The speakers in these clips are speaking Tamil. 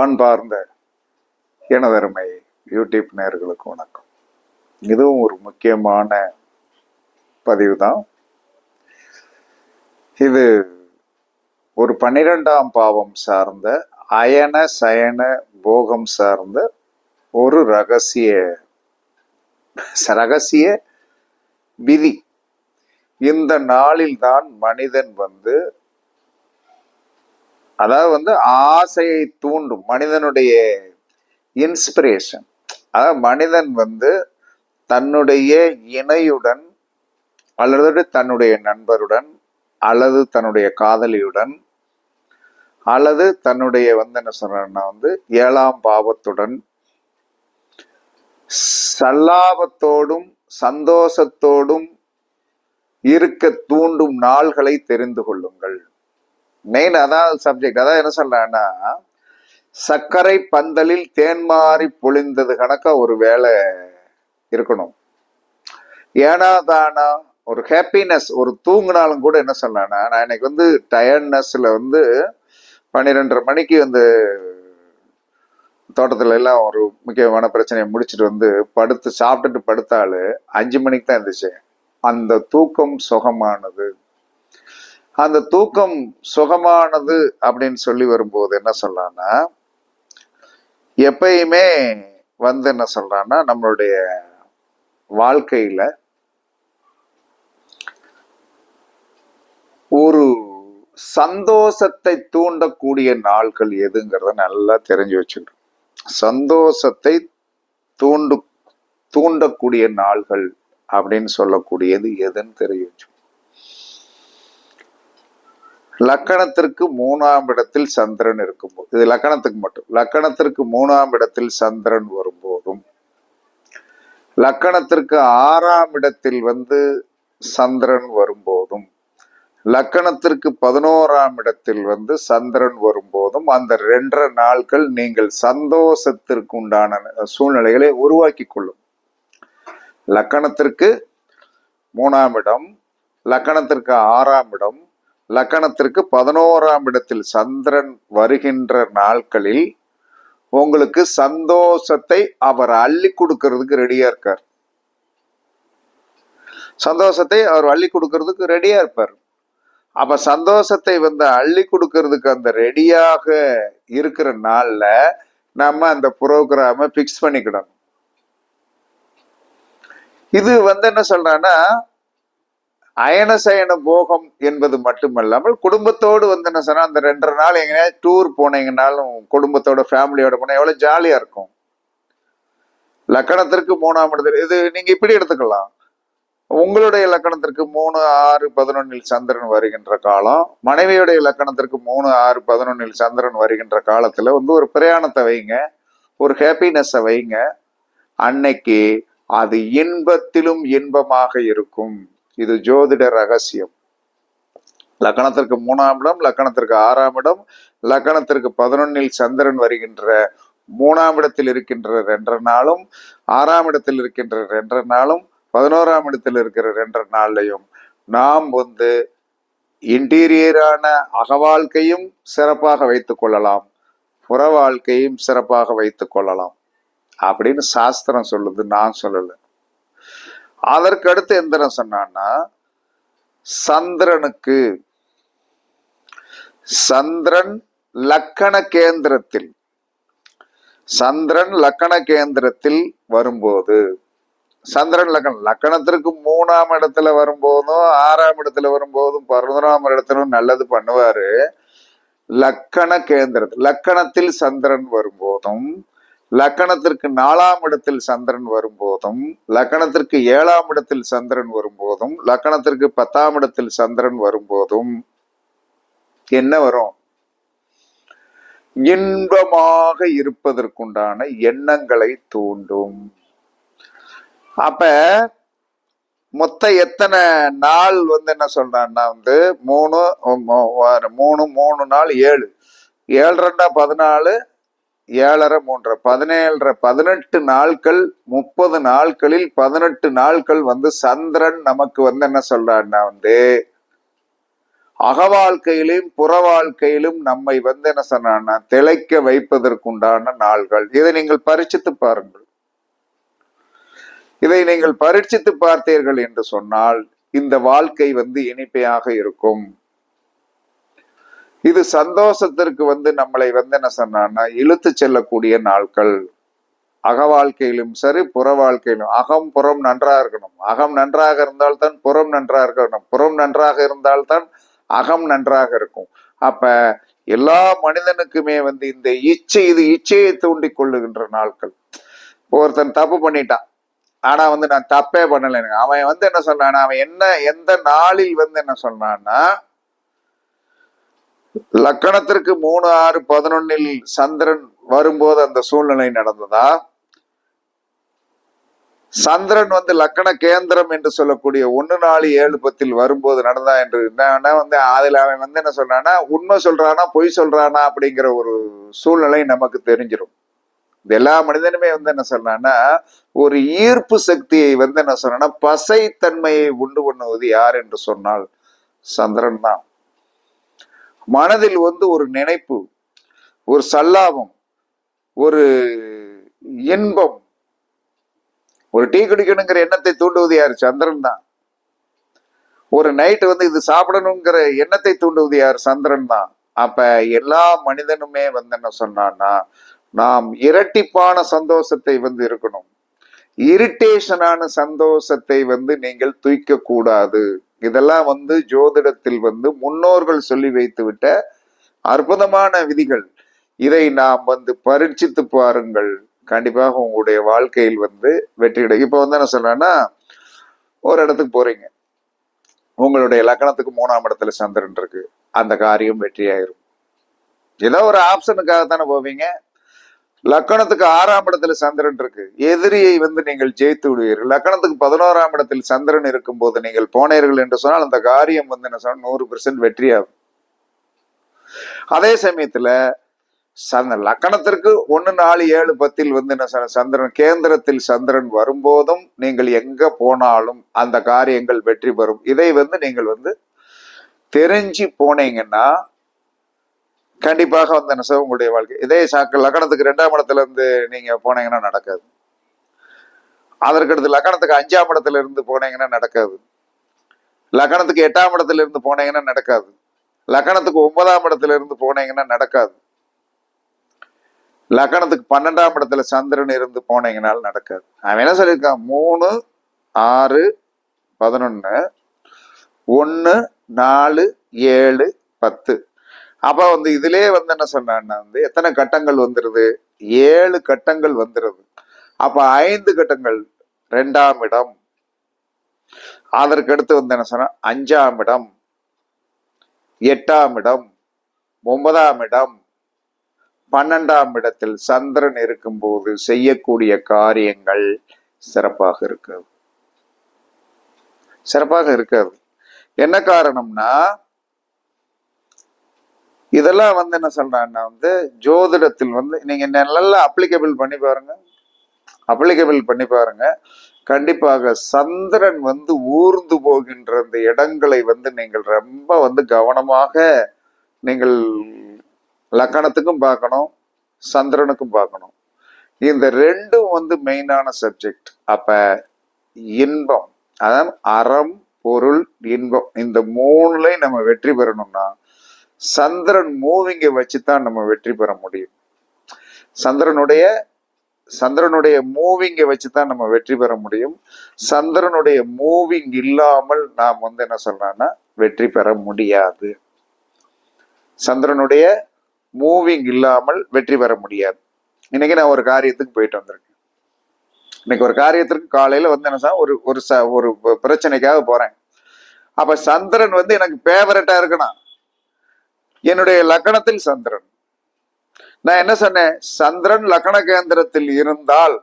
அன்பார்ந்த எனதருமை யூடியூப் நேர்களுக்கு வணக்கம். இதுவும் ஒரு முக்கியமான பதிவு தான் இது ஒரு பன்னிரெண்டாம் பாவம் சார்ந்த அயன சயன போகம் சார்ந்த ஒரு ரகசிய ரகசிய விதி. இந்த நாளில்தான் மனிதன் வந்து அதாவது வந்து ஆசையை தூண்டும் மனிதனுடைய இன்ஸ்பிரேஷன் அதாவது மனிதன் வந்து தன்னுடைய இணையுடன் அல்லது தன்னுடைய நண்பருடன் அல்லது தன்னுடைய காதலியுடன் அல்லது தன்னுடைய வந்து என்ன சொல்றேன்னா வந்து ஏழாம் பாவத்துடன் சல்லாபத்தோடும் சந்தோஷத்தோடும் இருக்க தூண்டும் நாள்களை தெரிந்து கொள்ளுங்கள். மெயின் அதான் சப்ஜெக்ட் அதான் என்ன சொல்றேன்னா சர்க்கரை பந்தலில் தேன்மாறி பொழிந்தது கணக்கா ஒரு வேலை இருக்கணும். ஏனா தானா ஒரு ஹாப்பினஸ் ஒரு தூங்கினாலும் கூட என்ன சொல்லலாம்னா நான் இன்னைக்கு வந்து டயர்ட்னஸ்ல வந்து பன்னிரெண்டரை மணிக்கு வந்து தோட்டத்துல எல்லாம் ஒரு முக்கியமான பிரச்சனையை முடிச்சுட்டு வந்து படுத்து சாப்பிட்டுட்டு படுத்தாலு அஞ்சு மணிக்கு தான் இருந்துச்சு அந்த தூக்கம் சுகமானது. அந்த தூக்கம் சுகமானது அப்படின்னு சொல்லி வரும்போது என்ன சொல்லலாம்னா எப்பயுமே வந்து என்ன சொல்றான்னா நம்மளுடைய வாழ்க்கையில ஒரு சந்தோஷத்தை தூண்டக்கூடிய நாட்கள் எதுங்கிறத நல்லா தெரிஞ்சு வச்சுக்கணும். சந்தோஷத்தை தூண்டு தூண்டக்கூடிய நாள்கள் அப்படின்னு சொல்லக்கூடியது எதுன்னு தெரிஞ்சு வச்சுக்கணும். லக்கணத்திற்கு மூணாம் இடத்தில் சந்திரன் இருக்கும்போது இது லக்கணத்துக்கு மட்டும். லக்கணத்திற்கு மூணாம் இடத்தில் சந்திரன் வரும்போதும் லக்கணத்திற்கு ஆறாம் இடத்தில் வந்து சந்திரன் வரும்போதும் லக்கணத்திற்கு பதினோராம் இடத்தில் வந்து சந்திரன் வரும்போதும் அந்த ரெண்டரை நாட்கள் நீங்கள் சந்தோஷத்திற்கு உண்டான சூழ்நிலைகளை உருவாக்கி கொள்ளும். லக்கணத்திற்கு மூணாம் இடம் லக்கணத்திற்கு ஆறாம் இடம் லக்கணத்திற்கு பதினோராம் இடத்தில் சந்திரன் வருகின்ற நாட்களில் உங்களுக்கு சந்தோஷத்தை அவர் அள்ளி கொடுக்கறதுக்கு ரெடியா இருக்கார். சந்தோஷத்தை அவர் அள்ளி கொடுக்கறதுக்கு ரெடியா இருப்பார். அப்ப சந்தோஷத்தை வந்து அள்ளி கொடுக்கறதுக்கு அந்த ரெடியாக இருக்கிற நாள்ல நம்ம அந்த புரோகிராம பிக்ஸ் பண்ணிக்கிடணும். இது வந்து என்ன சொல்றான்னா அயனசயன போகம் என்பது மட்டுமல்லாமல் குடும்பத்தோடு வந்து என்ன சொன்னா அந்த ரெண்டரை நாள் எங்கேயா டூர் போனீங்கன்னாலும் குடும்பத்தோட ஃபேமிலியோட போனால் எவ்வளவு ஜாலியா இருக்கும். லக்கணத்திற்கு மூணாம் இடத்துல இது நீங்க இப்படி எடுத்துக்கலாம். உங்களுடைய லக்கணத்திற்கு மூணு ஆறு பதினொன்னில் சந்திரன் வருகின்ற காலம் மனைவியுடைய லக்கணத்திற்கு மூணு ஆறு பதினொன்னில் சந்திரன் வருகின்ற காலத்துல வந்து ஒரு பிரயாணத்தை வைங்க ஒரு ஹாப்பினஸ்ஸை வைங்க. அன்னைக்கு அது இன்பத்திலும் இன்பமாக இருக்கும். இது ஜோதிட ரகசியம். லக்கணத்திற்கு மூணாம் இடம் லக்கணத்திற்கு ஆறாம் இடம் லக்கணத்திற்கு பதினொன்னில் சந்திரன் வருகின்ற மூணாம் இடத்தில் இருக்கின்ற ரெண்டரை நாளும் ஆறாம் இடத்தில் இருக்கின்ற ரெண்டரை நாளும் பதினோராம் இடத்தில் இருக்கிற ரெண்டரை நாள்லையும் நாம் வந்து இன்டீரியரான அக வாழ்க்கையும் சிறப்பாக வைத்துக் கொள்ளலாம். புற வாழ்க்கையும் சிறப்பாக வைத்துக் கொள்ளலாம். அப்படின்னு சாஸ்திரம் சொல்லுது நான் சொல்லலை. அதற்கு அடுத்து எந்திரம் சொன்னான்னா சந்திரனுக்கு. சந்திரன் லக்கண கேந்திரத்தில். சந்திரன் லக்கண கேந்திரத்தில் வரும்போது. சந்திரன் லக்கணம் லக்கணத்திற்கு மூணாம் இடத்துல வரும்போதும் ஆறாம் இடத்துல வரும்போதும் பதினொன்றாம் இடத்திலும் நல்லது பண்ணுவாரு. லக்கண கேந்திரத்தில் லக்கணத்தில் சந்திரன் வரும்போதும் லக்கணத்திற்கு நாலாம் இடத்தில் சந்திரன் வரும்போதும் லக்கணத்திற்கு ஏழாம் இடத்தில் சந்திரன் வரும்போதும் லக்கணத்திற்கு பத்தாம் இடத்தில் சந்திரன் வரும்போதும் என்ன வரும்? இன்பமாக இருப்பதற்குண்டான எண்ணங்களை தூண்டும். அப்ப மொத்த எத்தனை நாள் வந்து என்ன சொல்றான்னா வந்து மூணு மூணு மூணு நாள் ஏழு. ஏழு ரெண்டா பதினாலு ஏழரை மூன்றரை பதினேழரை பதினெட்டு நாட்கள் முப்பது நாட்களில் பதினெட்டு நாட்கள் வந்து சந்திரன் நமக்கு வந்து என்ன சொல்றாருன்னா வந்து அக வாழ்க்கையிலும் புற வாழ்க்கையிலும் நம்மை வந்து என்ன சொன்னா திளைக்க வைப்பதற்குண்டான நாள்கள். இதை நீங்கள் பரிச்சித்து பாருங்கள். இதை நீங்கள் பரீட்சித்து பார்த்தீர்கள் என்று சொன்னால் இந்த வாழ்க்கை வந்து இனிப்பையாக இருக்கும். இது சந்தோஷத்திற்கு வந்து நம்மளை வந்து என்ன சொன்னான்னா இழுத்து செல்லக்கூடிய நாட்கள். அக வாழ்க்கையிலும் சரி புற வாழ்க்கையிலும். அகம் புறம் நன்றாக இருக்கணும். அகம் நன்றாக இருந்தால்தான் புறம் நன்றாக இருக்கணும். புறம் நன்றாக இருந்தால்தான் அகம் நன்றாக இருக்கும். அப்ப எல்லா மனிதனுக்குமே வந்து இந்த இச்சை இது இச்சையை தூண்டி கொள்ளுகின்ற நாட்கள். ஒருத்தன் தப்பு பண்ணிட்டான் ஆனா வந்து நான் தப்பே பண்ணலைங்க அவன் வந்து என்ன சொன்னான் அவன் என்ன எந்த நாளில் வந்து என்ன சொன்னான்னா லக்கணத்திற்கு மூணு ஆறு பதினொன்னில் சந்திரன் வரும்போது அந்த சூழ்நிலை நடந்ததா? சந்திரன் வந்து லக்கண கேந்திரம் என்று சொல்லக்கூடிய ஒன்னு நாலு ஏழு பத்தில் வரும்போது நடந்தா என்று என்னன்னா வந்து அதில் அவன் வந்து என்ன சொல்றானா உண்மை சொல்றானா பொய் சொல்றானா அப்படிங்கிற ஒரு சூழ்நிலை நமக்கு தெரிஞ்சிடும் இது எல்லா மனிதனுமே வந்து என்ன சொல்றான்னா ஒரு ஈர்ப்பு சக்தியை வந்து என்ன சொல்றான்னா பசைத்தன்மையை உண்டு பண்ணுவது யார் என்று சொன்னால் சந்திரன் தான். மனதில் வந்து ஒரு நினைப்பு ஒரு சல்லாபம் ஒரு இன்பம் ஒரு டீ குடிக்கணுங்கிற எண்ணத்தை தூண்டுவது யார்? சந்திரன் தான். ஒரு நைட்டு வந்து இது சாப்பிடணுங்கிற எண்ணத்தை தூண்டுவது யார்? சந்திரன் தான். அப்ப எல்லா மனிதனுமே வந்து என்ன சொன்னான்னா நாம் இரட்டிப்பான சந்தோஷத்தை வந்து இருக்கணும். இரிட்டேஷனான சந்தோஷத்தை வந்து நீங்கள் தூய்க்க கூடாது இதெல்லாம் வந்து ஜோதிடத்தில் வந்து முன்னோர்கள் சொல்லி வைத்துவிட்ட அற்புதமான விதிகள். இதை நாம் வந்து பரீட்சித்து பாருங்கள். கண்டிப்பாக உங்களுடைய வாழ்க்கையில் வந்து வெற்றி கிடைக்கும். இப்போ வந்து என்ன சொல்றேன்னா ஒரு இடத்துக்கு போறீங்க. உங்களுடைய லக்கணத்துக்கு மூணாம் இடத்துல சந்திரன் இருக்கு. அந்த காரியம் வெற்றியாயிரும். ஏதோ ஒரு ஆப்ஷனுக்காக தானே போவீங்க. லக்கணத்துக்கு ஆறாம் இடத்துல சந்திரன் இருக்கு. எதிரியை வந்து நீங்கள் ஜெயித்து விடுவீர்கள். லக்கணத்துக்கு பதினோராம் இடத்தில் சந்திரன் இருக்கும் போது நீங்கள் போனீர்கள் என்று சொன்னால் அந்த காரியம் வந்து என்ன சொன்னால் நூறு பெர்சன்ட் வெற்றியாகும். அதே சமயத்துல சந்த லக்கணத்திற்கு ஒன்னு நாலு ஏழு பத்தில் வந்து என்ன சந்திரன் கேந்திரத்தில் சந்திரன் வரும்போதும் நீங்கள் எங்க போனாலும் அந்த காரியங்கள் வெற்றி பெறும். இதை வந்து நீங்கள் வந்து தெரிஞ்சு போனீங்கன்னா கண்டிப்பாக வந்து என்ன செய்ய உங்களுடைய வாழ்க்கை. இதே சாக்கு லக்கணத்துக்கு ரெண்டாம் இடத்துல இருந்து நீங்க போனீங்கன்னா நடக்காது. அதற்கடுத்து லக்கணத்துக்கு அஞ்சாம் இடத்துல இருந்து போனீங்கன்னா நடக்காது. லக்கணத்துக்கு எட்டாம் இடத்துல இருந்து போனீங்கன்னா நடக்காது. லக்கணத்துக்கு ஒன்பதாம் இடத்துல இருந்து போனீங்கன்னா நடக்காது. லக்கணத்துக்கு பன்னெண்டாம் இடத்துல சந்திரன் இருந்து போனீங்கனாலும் நடக்காது. அவன் என்ன சொல்லியிருக்கான்? மூணு ஆறு பதினொன்னு ஒன்று நாலு ஏழு பத்து. அப்ப வந்து இதுலயே வந்து என்ன சொன்னான்னா வந்து எத்தனை கட்டங்கள் வந்துருது? ஏழு கட்டங்கள் வந்துருது. அப்ப ஐந்து கட்டங்கள் ரெண்டாம் இடம். அதற்கு அடுத்து வந்து என்ன சொன்னா அஞ்சாம் இடம் எட்டாம் இடம் ஒன்பதாம் இடம். பன்னெண்டாம் இடத்தில் சந்திரன் இருக்கும்போது செய்யக்கூடிய காரியங்கள் சிறப்பாக இருக்காது. சிறப்பாக இருக்காது. என்ன காரணம்னா இதெல்லாம் வந்து என்ன சொல்றாங்கன்னா வந்து ஜோதிடத்தில் வந்து நீங்க நல்லா அப்ளிகபிள் பண்ணி பாருங்க. அப்ளிகபிள் பண்ணி பாருங்க. கண்டிப்பாக சந்திரன் வந்து ஊர்ந்து போகின்ற அந்த இடங்களை வந்து நீங்கள் ரொம்ப வந்து கவனமாக நீங்கள் லக்கணத்துக்கும் பார்க்கணும் சந்திரனுக்கும் பார்க்கணும். இந்த ரெண்டும் வந்து மெயினான சப்ஜெக்ட் அப்ப இன்பம் அதாவது அறம் பொருள் இன்பம். இந்த மூணுலையும் நம்ம வெற்றி பெறணும்னா சந்திரன் மூவிங்கை வச்சு தான் நம்ம வெற்றி பெற முடியும். சந்திரனுடைய சந்திரனுடைய மூவிங்கை வச்சு தான் நம்ம வெற்றி பெற முடியும். சந்திரனுடைய மூவிங் இல்லாமல் நாம் வந்து என்ன சொல்றோம்னா வெற்றி பெற முடியாது. சந்திரனுடைய மூவிங் இல்லாமல் வெற்றி பெற முடியாது. இன்னைக்கு நான் ஒரு காரியத்துக்கு போயிட்டு வந்திருக்கேன். இன்னைக்கு ஒரு காரியத்திற்கு காலையில வந்து என்ன ஒரு ஒரு ச ஒரு பிரச்சனைக்காக போறேன். அப்ப சந்திரன் வந்து எனக்கு ஃபேவரட்டா இருக்கணும். என்னுடைய லக்கணத்தில் சந்திரன். நான் என்ன சொன்னேன்? சந்திரன் லக்கண கேந்திரத்தில் இருந்தால்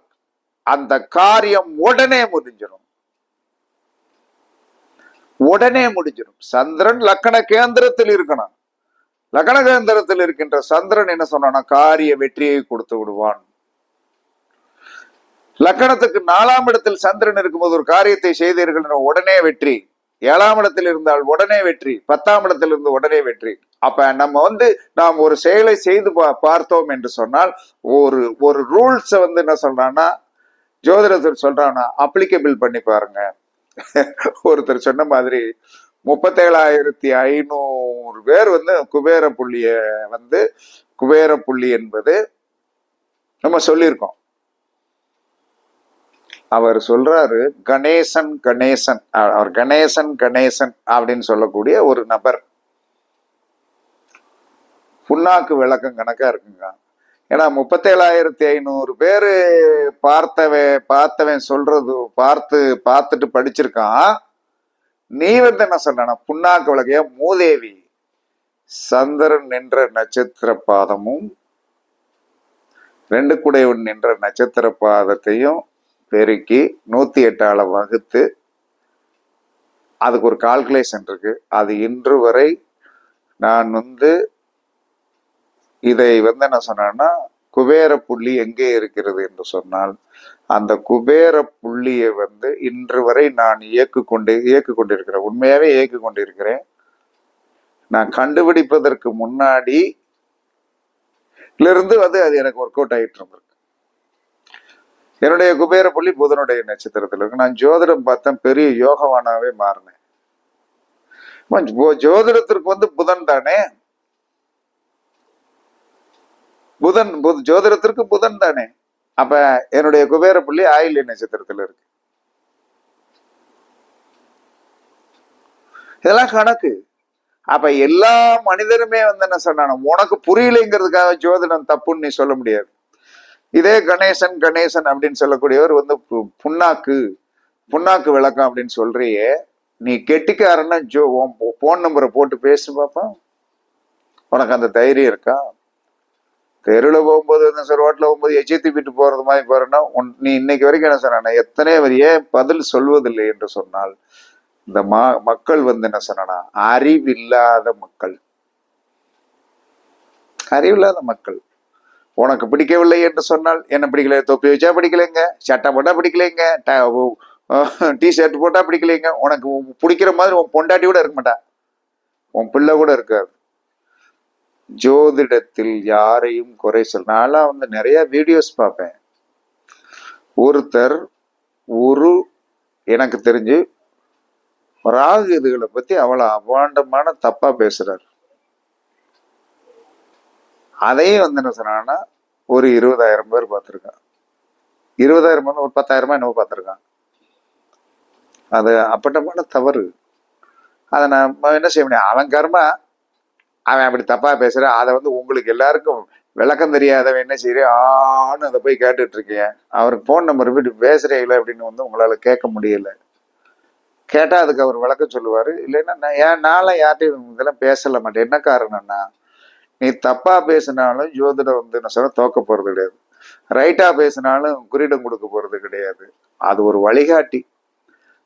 அந்த காரியம் உடனே முடிஞ்சிடும் உடனே முடிஞ்சிடும் சந்திரன் லக்கண கேந்திரத்தில் இருக்கணும். லக்கண கேந்திரத்தில் இருக்கின்ற சந்திரன் என்ன சொன்னான்னா காரிய வெற்றியை கொடுத்து விடுவான். லக்கணத்துக்கு நாலாம் இடத்தில் சந்திரன் இருக்கும்போது ஒரு காரியத்தை செய்தீர்கள் உடனே வெற்றி. ஏழாம் இடத்தில் இருந்தால் உடனே வெற்றி. பத்தாம் இடத்தில் இருந்து உடனே வெற்றி. அப்ப நம்ம வந்து நாம் ஒரு செயலை செய்து பா- பார்த்தோம் என்று சொன்னால் ஒரு ஒரு ரூல்ஸை வந்து என்ன சொல்றான்னா ஜோதிடத்தில் சொல்றான்னா அப்ளிகபிள் பண்ணி பாருங்க. ஒருத்தர் சொன்ன மாதிரி முப்பத்தேழாயிரத்தி ஐநூறு பேர் வந்து குபேர புள்ளிய வந்து குபேர புள்ளி என்பது நம்ம சொல்லியிருக்கோம். அவர் சொல்றாரு கணேசன் கணேசன் அவர் கணேசன் கணேசன் அப்படின்னு சொல்லக்கூடிய ஒரு நபர். புண்ணாக்கு விளக்கம் கணக்கா இருக்குங்க. ஏன்னா முப்பத்தேழாயிரத்தி ஐநூறு பேரு பார்த்தவன் பார்த்தவன் சொல்றது பார்த்து பார்த்துட்டு படிச்சிருக்கான். நீ வந்து என்ன சொன்ன புண்ணாக்கு விளக்கைய மூதேவி சந்திரன் நின்ற நட்சத்திர பாதமும் ரெண்டு குடையவன் நின்ற நட்சத்திர பாதத்தையும் பெருக்கி நூத்தி எட்டால வகுத்து அதுக்கு ஒரு கால்குலேஷன் இருக்கு. அது இன்று வரை நான் வந்து இதை வந்து என்ன சொன்னேன்னா குபேர புள்ளி எங்கே இருக்கிறது என்று சொன்னால் அந்த குபேர புள்ளியை வந்து இன்று வரை நான் இயக்கு கொண்டு இயக்கு கொண்டிருக்கிறேன். உண்மையாவே இயக்கு கொண்டிருக்கிறேன். நான் கண்டுபிடிப்பதற்கு முன்னாடி இருந்து வந்து அது எனக்கு ஒர்க் அவுட் ஆயிட்டு இருந்திருக்கு. என்னுடைய குபேர புள்ளி புதனுடைய நட்சத்திரத்தில் இருக்கு. நான் ஜோதிடம் பார்த்தேன் பெரிய யோகவானாவே மாறினேன். ஜோதிடத்திற்கு வந்து புதன் தானே? புதன் புத் ஜோதிடத்திற்கு புதன் தானே. அப்ப என்னுடைய குபேர புள்ளி ஆயில்ய நட்சத்திரத்துல இருக்கு. இதெல்லாம் கணக்கு. அப்ப எல்லா மனிதருமே வந்து என்ன சொன்னான உனக்கு புரியலைங்கிறதுக்காக ஜோதிடம் தப்புன்னு நீ சொல்ல முடியாது. இதே கணேசன் கணேசன் அப்படின்னு சொல்லக்கூடியவர் வந்து பு- புண்ணாக்கு புண்ணாக்கு விளக்கம் அப்படின்னு சொல்றியே நீ கெட்டிக்காரன்னா ஜோ போன் நம்பரை போட்டு பேசு பாப்பா. உனக்கு அந்த தைரியம் இருக்கா? தெருவில் போகும்போது வந்து சார் ரோட்டில் போகும்போது எச்சி விட்டு போகிறது மாதிரி பாருன்னா உன் நீ இன்னைக்கு வரைக்கும் என்ன சொன்ன எத்தனை பேர் ஏன் பதில் சொல்வதில்லை என்று சொன்னால் இந்த மா மக்கள் வந்து என்ன சொன்னா அறிவில்லாத மக்கள். அறிவில்லாத மக்கள். உனக்கு பிடிக்கவில்லை என்று சொன்னால் என்ன பிடிக்கல தொப்பி வச்சா பிடிக்கலைங்க சட்டை போட்டா பிடிக்கலைங்க டிஷர்ட் போட்டா பிடிக்கலைங்க. உனக்கு பிடிக்கிற மாதிரி உன் பொண்டாட்டி கூட இருக்க மாட்டா. உன் பிள்ளை கூட இருக்காது. ஜோதிடத்தில் யாரையும் குறை சொல் நான்லாம் வந்து நிறைய வீடியோஸ் பார்ப்பேன். ஒருத்தர் ஒரு எனக்கு தெரிஞ்சு ராகு இதுகளை பத்தி அவ்வளவு அபாண்டமான தப்பா பேசுறாரு. அதையும் வந்து என்ன சொன்னான்னா ஒரு இருபதாயிரம் பேர் பார்த்துருக்கான் இருபதாயிரம் பேர் ஒரு பத்தாயிரமா என்னவோ பார்த்துருக்கான் அது அப்பட்டமான தவறு. அதை நம்ம என்ன செய்ய முடியும்? அவன் கர்மா அவன் அப்படி தப்பா பேசுறான் அதை வந்து உங்களுக்கு எல்லாருக்கும் விளக்கம் தெரியாதவன் என்ன செய்கிற ஆன்னு அதை போய் கேட்டுட்டு இருக்கேன் அவருக்கு ஃபோன் நம்பர் போயிட்டு பேசுறீங்களா அப்படின்னு வந்து உங்களால கேட்க முடியல. கேட்டா அதுக்கு அவர் விளக்கம் சொல்லுவார். இல்லைன்னா நான் ஏன் நான்லாம் யார்ட்டையும் இதெல்லாம் பேசல மாட்டேன். என்ன காரணம்னா நீ தப்பா பேசினாலும் ஜோதிடம் வந்து என்ன சொல்ல தோக்க போறது கிடையாது. ரைட்டா பேசினாலும் குறியிடம் கொடுக்க போறது கிடையாது. அது ஒரு வழிகாட்டி.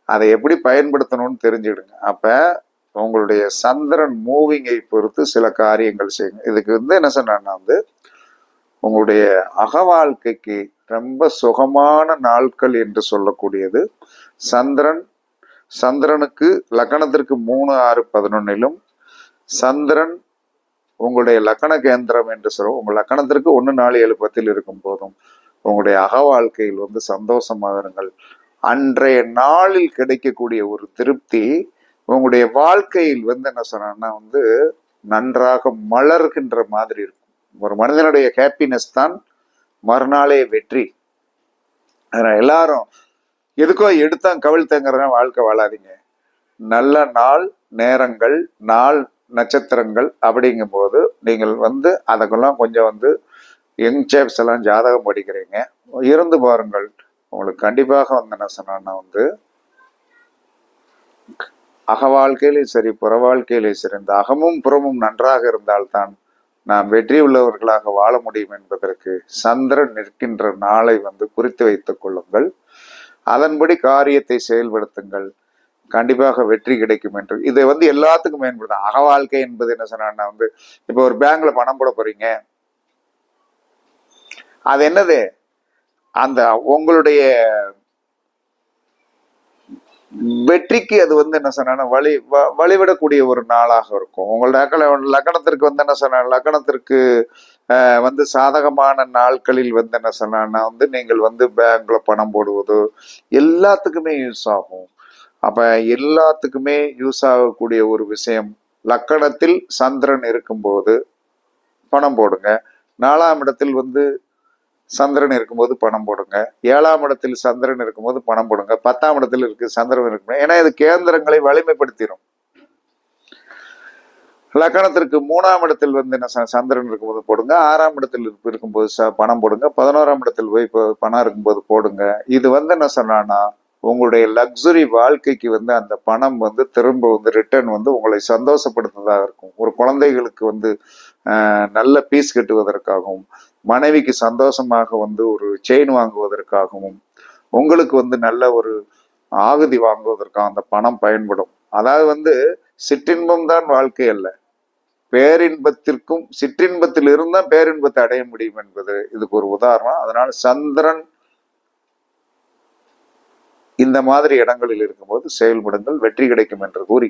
அதை எப்படி பயன்படுத்தணும்னு தெரிஞ்சுடுங்க. அப்போ உங்களுடைய சந்திரன் மூவிங்கை பொறுத்து சில காரியங்கள் செய்யுங்க. இதுக்கு வந்து என்ன சொன்னா வந்து உங்களுடைய அக வாழ்க்கைக்கு ரொம்ப சுகமான நாட்கள் என்று சொல்லக்கூடியது. சந்திரன் சந்திரனுக்கு லக்கணத்திற்கு மூணு ஆறு பதினொன்னிலும் சந்திரன் உங்களுடைய லக்கண கேந்திரம் என்று சொல்லுவோம் உங்கள் லக்கணத்திற்கு ஒன்று நாலு ஏழு பத்தில் இருக்கும் போதும் உங்களுடைய அக வாழ்க்கையில் வந்து சந்தோஷமாக இருங்கள். அன்றைய நாளில் கிடைக்கக்கூடிய ஒரு திருப்தி உங்களுடைய வாழ்க்கையில் வந்து என்ன சொன்னா வந்து நன்றாக மலர்கின்ற மாதிரி இருக்கும். ஒரு மனிதனுடைய ஹாப்பினஸ் தான் மறுநாளே வெற்றி. அதனால் எல்லாரும் எதுக்கோ எடுத்தான் கவிழ்த்தங்கிறத வாழ்க்கை வாழாதீங்க. நல்ல நாள் நேரங்கள் நாள் நட்சத்திரங்கள் அப்படிங்கும்போது நீங்கள் வந்து அதுக்கெல்லாம் கொஞ்சம் வந்து யங் சேப்ஸ் எல்லாம் ஜாதகம் படிக்கிறீங்க. இருந்து பாருங்கள். உங்களுக்கு கண்டிப்பாக வந்து என்ன சொன்னா வந்து அக வாழ்க்கையிலே சரி புற வாழ்க்கையிலே சிறந்த அகமும் புறமும் நன்றாக இருந்தால்தான் நாம் வெற்றி உள்ளவர்களாக வாழ முடியும் என்பதற்கு சந்திரன் நிற்கின்ற நாளை வந்து குறித்து வைத்துக் கொள்ளுங்கள். அதன்படி காரியத்தை செயல்படுத்துங்கள். கண்டிப்பாக வெற்றி கிடைக்கும் என்று. இதை வந்து எல்லாத்துக்கும் பயன்படுத்தும் அக வாழ்க்கை என்பது என்ன சொன்னா வந்து இப்போ ஒரு பேங்க்ல பணம் போட போறீங்க. அது என்னது? அந்த உங்களுடைய வெற்றிக்கு அது வந்து என்ன சொன்னா வழி வ- வழிவிடக்கூடிய ஒரு நாளாக இருக்கும். உங்களோட லக்கணத்திற்கு வந்து என்ன சொன்ன லக்கணத்திற்கு வந்து சாதகமான நாட்களில் வந்து என்ன சொன்னா வந்து நீங்கள் வந்து பேங்க்ல பணம் போடுவது எல்லாத்துக்குமே யூஸ் ஆகும். அப்ப எல்லாத்துக்குமே யூஸ் ஆகக்கூடிய ஒரு விஷயம் லக்கணத்தில் சந்திரன் இருக்கும்போது பணம் போடுங்க. நாலாம் இடத்தில் வந்து சந்திரன் இருக்கும்போது பணம் போடுங்க. ஏழாம் இடத்தில் சந்திரன் இருக்கும்போது பணம் போடுங்க. பத்தாம் இடத்தில் இருக்கு சந்திரன் இருக்கும் ஏன்னா இது கேந்திரங்களை வலிமைப்படுத்திடும் லக்கணத்திற்கு மூணாம் இடத்தில் வந்து என்ன சந்திரன் இருக்கும்போது போடுங்க. ஆறாம் இடத்தில் இருக்கும்போது பணம் போடுங்க. பதினோராம் இடத்தில் போய் பணம் இருக்கும்போது போடுங்க. இது வந்து என்ன சொன்னான்னா உங்களுடைய லக்ஸுரி வாழ்க்கைக்கு வந்து அந்த பணம் வந்து திரும்ப வந்து ரிட்டர்ன் வந்து உங்களை சந்தோஷப்படுத்துவதாக இருக்கும். ஒரு குழந்தைகளுக்கு வந்து ஆஹ், நல்ல பீஸ் கட்டுவதற்காகவும் மனைவிக்கு சந்தோஷமாக வந்து ஒரு செயின் வாங்குவதற்காகவும் உங்களுக்கு வந்து நல்ல ஒரு ஆகுதி வாங்குவதற்காக அந்த பணம் பயன்படும். அதாவது வந்து சிற்றின்பம் தான் வாழ்க்கை அல்ல. பேரின்பத்திற்கும் சிற்றின்பத்தில் இருந்தால் பேரின்பத்தை அடைய முடியும் என்பது இதுக்கு ஒரு உதாரணம். அதனால சந்திரன் இந்த மாதிரி இடங்களில் இருக்கும்போது செயல்படுங்கள் வெற்றி கிடைக்கும் என்று கூறி